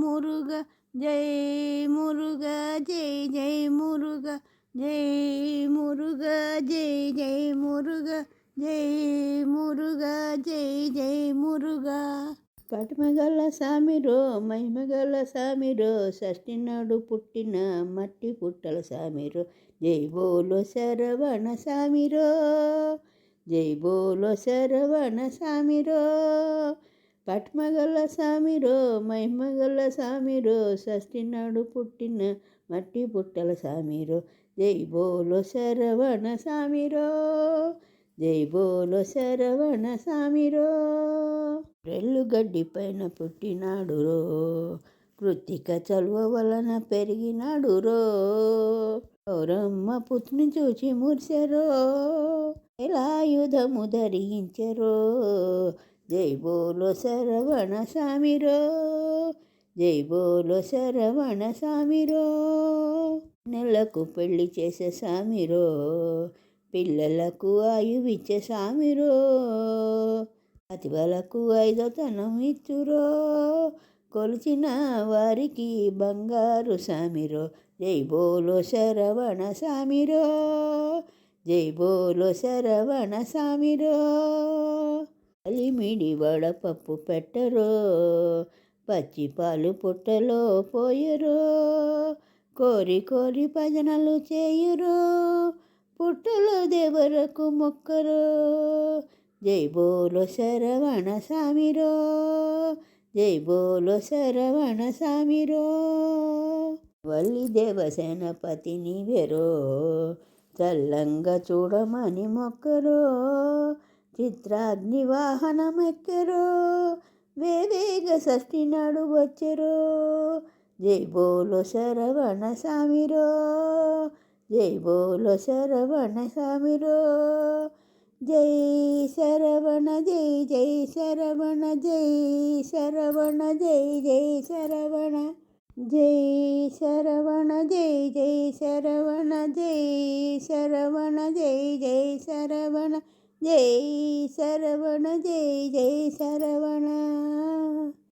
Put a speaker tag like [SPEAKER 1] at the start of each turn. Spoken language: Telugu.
[SPEAKER 1] మురుగ జై మురుగ జై జై మురుగ జై మురుగ జై జై మురుగ జై మురుగ జై జై మురుగ. పటిమగల సామిరో మహిమగల సామిరో షష్ఠి నాడు పుట్టిన మట్టి పుట్టల సామిరో జై బోలో శరవణ సామిరో జై బోలో శరవణ సామిరో. పట్మగల సామిరో మహిమగల సామిరో షష్ఠి నాడు పుట్టిన మట్టి పుట్టల సామిరో. జై బోలో శరవణ సామిరో జై బోలో శరవణ సామిరో. రెల్లు గడ్డి పైన పుట్టినాడు రో కృత్తిక చలువ వలన పెరిగినాడు రో. గౌరమ్మ పుత్ని చూచి మురిసెరో ఎలా యుధము ధరించరో జై బోలో శరవణ సామిరో జై బోలో శరవణ సామిరో. నెలకు పెళ్ళి చేసే సామిరో పిల్లలకు ఆయువిచ్చే సామిరో అతివలకు ఐదోతనం ఇచ్చురో. కొలిచిన వారికి బంగారు సామిరో జై బోలో శరవణ సామిరో జై బోలో శరవణ సామిరో. అలిమిడి వడపప్పు పెట్టరో పచ్చి పాలు పుట్టలో పోయరో కోరి కోరి భజనలు చేయురో పుట్టలో దేవరకు మొక్కరో జై బోలో శరవణ సామిరో జై బోలో శరవణ సామిరో. వల్లి దేవసేనపతిని వెరో చల్లంగా చూడమని మొక్కరో చిత్రాగ్ని వాహనమెక్కరో వేవేగ షష్ఠి నాడు వచ్చరో జై బోలో శరవణ సామిరో జై బోలో శరవణ సామిరో జై శరవణ జై జై శరవణ జై శరవణ జై జై శరవణ జై శరవణ జై జై శరవణ జై శరవణ జై జై శరవణ. జై శరవణ జై జై శరవణ